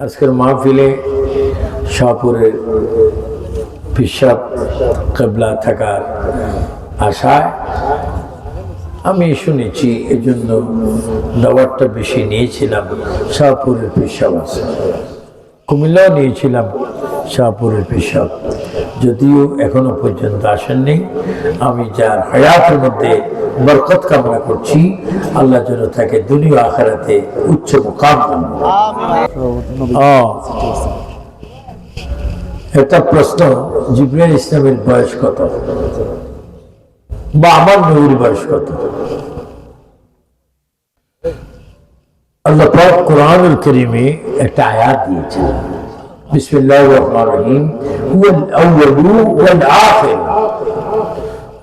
আজকের মাহফিলে শাহপুরের পিসাব কেবলা থাকার আশায় আমি শুনেছি, এজন্য দাওয়াতটা বেশি নিয়েছিলাম, শাহপুরের পিসাব আছে। কুমিল্লাও নিয়েছিলাম শাহপুরের পিসাব যদিও এখনও পর্যন্ত আসেননি। আমি যার হায়াতের মধ্যে বরকত কামনা করছি। আল্লাহ যেন তাকে দুনিয়া আখারাতে উচ্চ মুকাম একটা প্রশ্ন, জিব্রাইল ইসলামের বয়স কত? বা আমার নবীর বয়স কত? আল্লাহ পাক কোরআনুল করিমে একটা আয়াত দিয়েছেন। বিসমিল্লাহির রহমানির রহিম। হুয়াল আউয়ালু ওয়াল আখির।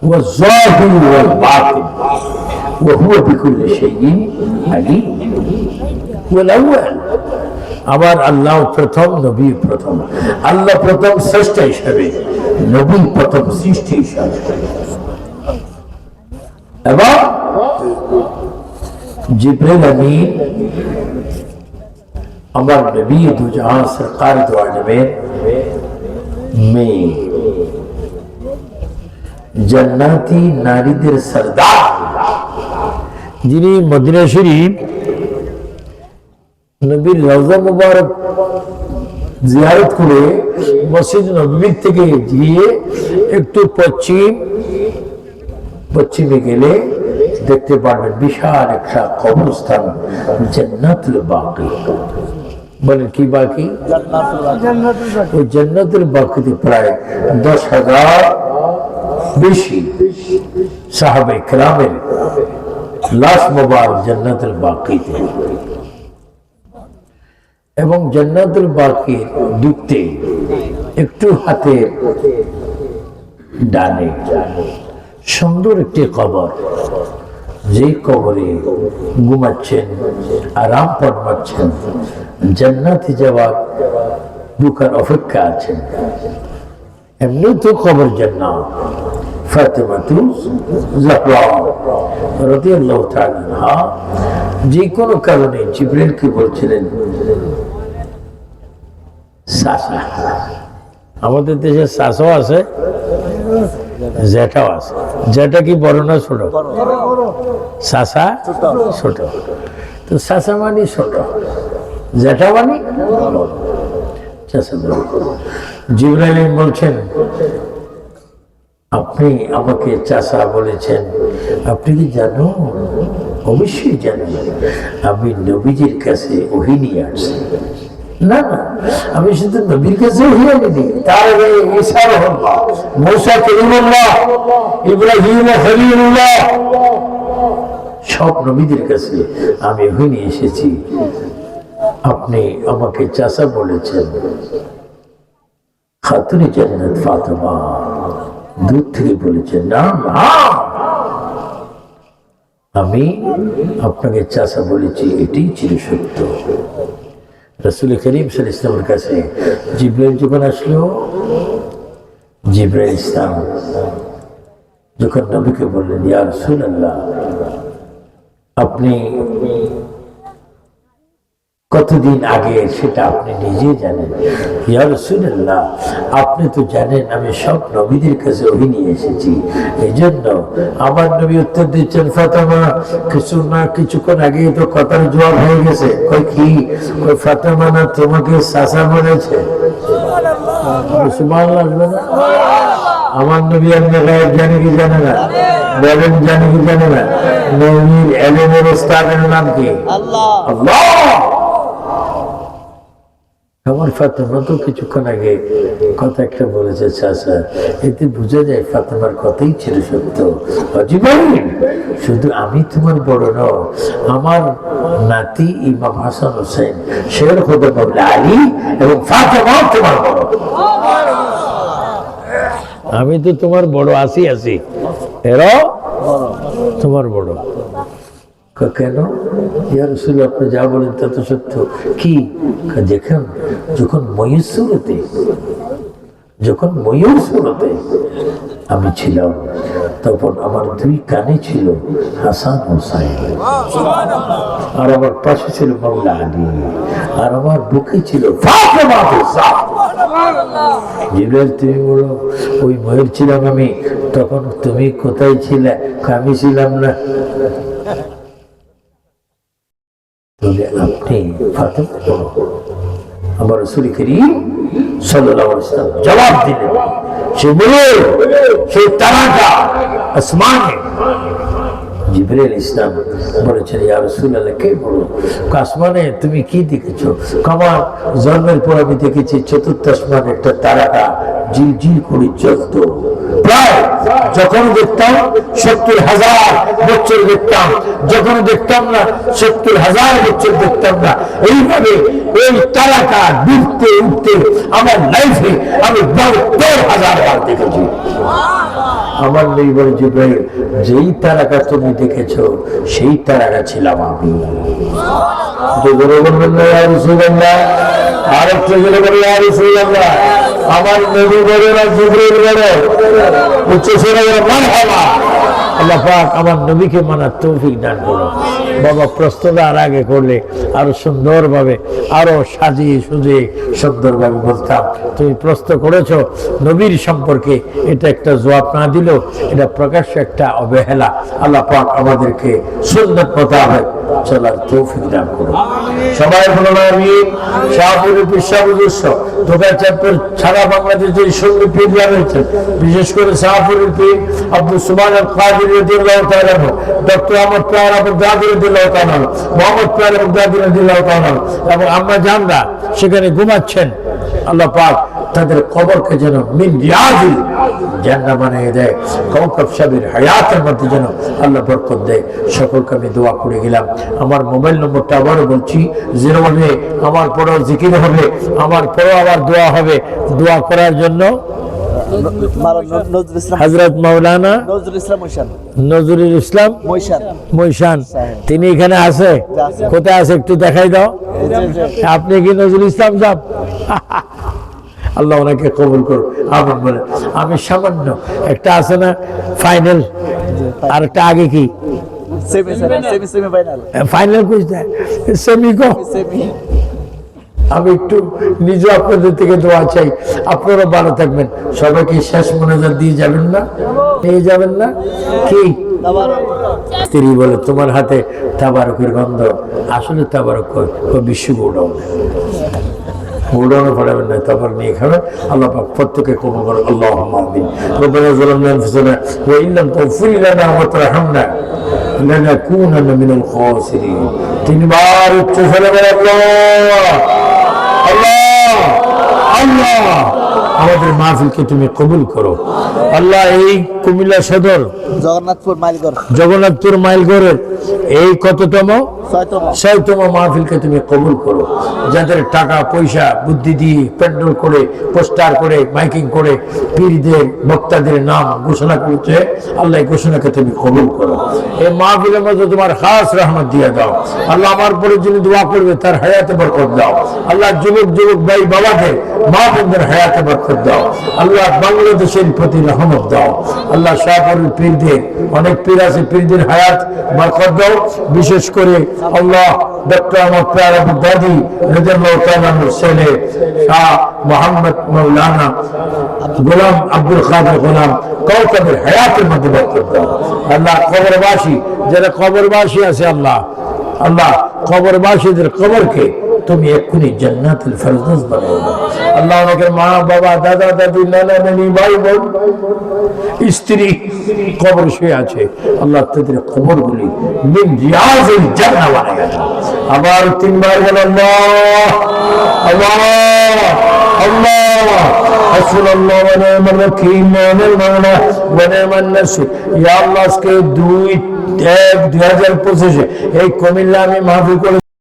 والظاهر والباطن وهو بكل شيء عليم والأول আবার আল্লাহ প্রথম নবী প্রথম আল্লাহ প্রথম শ্রেষ্ঠ হিসাবে নবী প্রথম সৃষ্টি হিসাবে এবং জিব্রাইল আমিন আমার নবী দুজাহান সরকার দো আলমের মেয়ে জান্নাতি নারীদের সর্দার যিনি মদিনা শরীফ নবীর রওজা মুবারক জিয়ারত করে মসজিদ নবীর থেকে গিয়ে একটু পশ্চিম পশ্চিমে গেলে দেখতে পারবেন বিশাল একটা কবরস্থান জান্নাতুল বাকি বলেন কি বাকি ওই জান্নাতুল বাকিতে প্রায় দশ হাজার বেশি সাহাবে ক্রামের লাশ মোবারক জান্নাতুল বাকিতে। এবং জান্নাতুল বাকির ঢুকতে একটু হাতে ডানে। সুন্দর একটি কবর যে কবরে ঘুমাচ্ছেন, আরাম ফরমাচ্ছেন, জান্নাতে যাওয়ার ঢুকার অপেক্ষা আছেন। এমনি তো কবর জান্নাত। যে কোনো কারণে জিবরিলকে বলছিলেন, সাসা, আমাদের দেশে শাসও আছে জেঠাও আছে। জেঠা কি বড় না ছোট? শাসা ছোট। তো শাসা মানে ছোট জেঠা মানে বড়। জিবরাইল বলছেন আপনি আমাকে চাষা বলেছেন, আপনি কি জানো? অবশ্যই জানেন আমি নবীজির কাছে ওহি নিয়ে আসছি। না না, আমি শুধু নবীর কাছে তার আগে ঈসা রহল্লাহ মৌসা ইব্রাহিম সব নবীদের কাছে আমি ওহি নিয়ে এসেছি। আপনি আমাকে চাষা বলেছেন, খাতুনি জান্নাত ফাতেমা। দূর থেকে বলেছেন না না। আমি আপনাকে চাষা বলেছি, এটাই ছিল সত্য। রসুল করিম সাল ইসলামের কাছে জিব্রাইল যখন আসলো, জিব্রাইল ইসলাম যখন নবীকে বললেন, ইয়া রসুল আল্লাহ আপনি কতদিন আগে সেটা আপনি নিজে জানেন? ইয়া রসুল্লাহ আপনি তো জানেন আমি সব নবীদের কাছে ওই নিয়ে এসেছি। এই জন্য আমার নবী উত্তর দিচ্ছেন ফাতেমা কিছু না কিছুক্ষণ আগে তো কথার জবাব হয়ে গেছে। কই কি? ওই ফাতেমা না তোমাকে শাসা বলেছে? না? আমার নবী আপনি গায়েব জানে কি জানে না? বলেন জানে কি জানে না? নবীর এলেমের ওস্তাদের নাম কি? আল্লাহ। আল্লাহ! আমার ফাতেমা তো কিছুক্ষণ আগে কথা একটা বলেছে চাষা এতে বোঝা যায় ফাতেমার কথাই ছিল সত্য। শুধু আমি তোমার বড় ন আমার নাতি ইমাম হাসান হোসেন, শের খোদা বাবলা আলী এবং ফাতেমাও তোমার বড়। আমি তো তোমার বড়, আসি আছি এরাও তোমার বড়। কেন? ইয়া রসুল আপনি যা বলেন তা তো সত্য। কি? দেখেন যখন ময়ূর সুরতে যখন ময়ূর সুরতে আমি ছিলাম তখন আমার দুই কানে ছিল হাসান হোসাইন। আর আমার পাশে ছিল মাওলা আলী। আর আমার বুকে ছিল। জিব্রাইল তুমি বলো ওই ময়ূর ছিলাম আমি তখন তুমি কোথায় ছিলে? আমি ছিলাম না। জবাব দিলেন, সে বলে সেই তারাটা আসমানে জিবরিল ইসলাম বলেছেন, ইয়া রাসূলুল্লাহ, কে বলো? আসমানে তুমি কি দেখেছ? আমার জন্মের পর আমি দেখেছি চতুর্থ আসমানে একটা তারাটা ঝিল ঝিল করে জ্বলতো। প্রায় যখন দেখতাম সত্তর হাজার বছর দেখতাম যখন দেখতাম না সত্তর হাজার বছর দেখতাম না এইভাবে ওই তারাটা ডুবতে উঠতে আমার লাইফে আমি বাহাত্তর হাজার বার দেখেছি। আমার নেই বলে জিব্রাইল যেই তারাটা তুমি দেখেছ সেই তারাটা ছিলাম আমি। না, আর একটু জোরে বলে, ইয়া রাসূলুল্লাহ। আমার নবী বলে না জিব্রাইল বলে উচ্চ স্বরে বলে, মারহাবা। আল্লাহ পাক আমার নবীকে মানার তৌফিক দান করো বাবা, প্রস্তুত আর আগে করলে আরও সুন্দরভাবে, আরও সাজিয়ে সুজিয়ে সুন্দরভাবে বলতাম। তুমি প্রশ্ন করেছ, নবীর সম্পর্কে এটা একটা জবাব না দিলেও এটা প্রকাশ্য একটা অবহেলা। আল্লাহ পাক আমাদেরকে সুন্দর মোতাবেক চলার তৌফিক দান করো সবাই আমি শাহপুরের বিশ্বাবুদস্য দোকান চাঁদপুর সারা বাংলাদেশের সঙ্গে পীর রয়েছেন বিশেষ করে শাহপুরের পীর আব্দুল সুমান আল আমরা জানরা সেখানে ঘুমাচ্ছেন। আল্লাহ পাক তাদের কবরকে যেন আমার মোবাইল নম্বরটা আবারও বলছি জিরো আমার পরেও জিকির হবে, আমার পরেও আবার দোয়া হবে। দোয়া করার জন্য হজরত মাওলানা নজরুল ইসলাম মৈশান। তিনি এখানে আছে? কোথায় আছে একটু দেখাই দাও। আপনি কি নজরুল ইসলাম সাহেব? আল্লাহ ওনাকে কবুল করুন আমিন বলে আমি সামান্য একটা আছে না ফাইনাল আর একটা আগে কি? ফাইনাল কুইজটা সেমি কো? আমি একটু নিজে আপনাদের থেকে দোয়া চাই। আপনারা ভালো থাকবেন। সবাইকে শেষ মনোযোগ দিয়ে যাবেন না? নিয়ে যাবেন না? কি? তিনবার উচ্চ স্বরে বলে আল্লাহ আল্লাহ আল্লাহ আমাদের মাহফিলকে তুমি কবুল করো। আল্লাহ এই কুমিল্লা সদর জগন্নাথপুর মাইলগড়। জগন্নাথপুর মাইলগড়ের এই কততম? ছয়তম। মাহফিলকে তুমি কবুল করো। যাদের টাকা পয়সা বুদ্ধি দিয়ে প্যান্ডেল করে পোস্টার করে মাইকিং করে পীরদের বক্তাদের নাম ঘোষণা করেছে আল্লাহ এই ঘোষণাকে তুমি কবুল করো। এই মাহফিলের মধ্যে তোমার খাস রহমত দিয়ে দাও। আল্লাহ আমার পরে যিনি দোয়া করবে তার হায়াতে বরকত দাও। আল্লাহ যুবক যুবক ভাই বাবাদের মা বোনদের হায়াতে বরকত দাও। আল্লাহ বাংলাদেশের প্রতি রহমত দাও। আল্লাহ শাহপুরের পীরদের, অনেক পীর আছে, পীরদের হায়াত বরকত দাও। বিশেষ করে আল্লাহ ডক্টর আমার প্যার দাদি রেজাল্লাহ তালানোর ছেলে শাহ মোহাম্মদ মৌলানা গোলাম আব্দুল খাদের গোলাম কৌকবের হায়াতের মধ্যে বরকত দাও। আল্লাহ কবরবাসী, যারা কবরবাসী আছে আল্লাহ আল্লাহ কবরবাসীদের কবরকে তুমি এক্ষুনি জান্নাতুল ফেরদৌস বানিয়ে দাও আল্লাহ ওনাকে মা বাবা দাদা দাদি নানা নানি ভাই বোন স্ত্রী কবর শুয়ে আছে আল্লাহ তাদের কবরগুলি মিন রিয়াজিল জান্নাহ বানিয়ে দাও আবার তিনবার বল আল্লাহ আল্লাহ আল্লাহ حسبنا الله ونعم الوكيل ونعم المولى ونعم النصير ইয়া আল্লাহ আজকে দুই এক দুই হাজার পঁচিশে এই কুমিল্লা আমি মাহফিল করে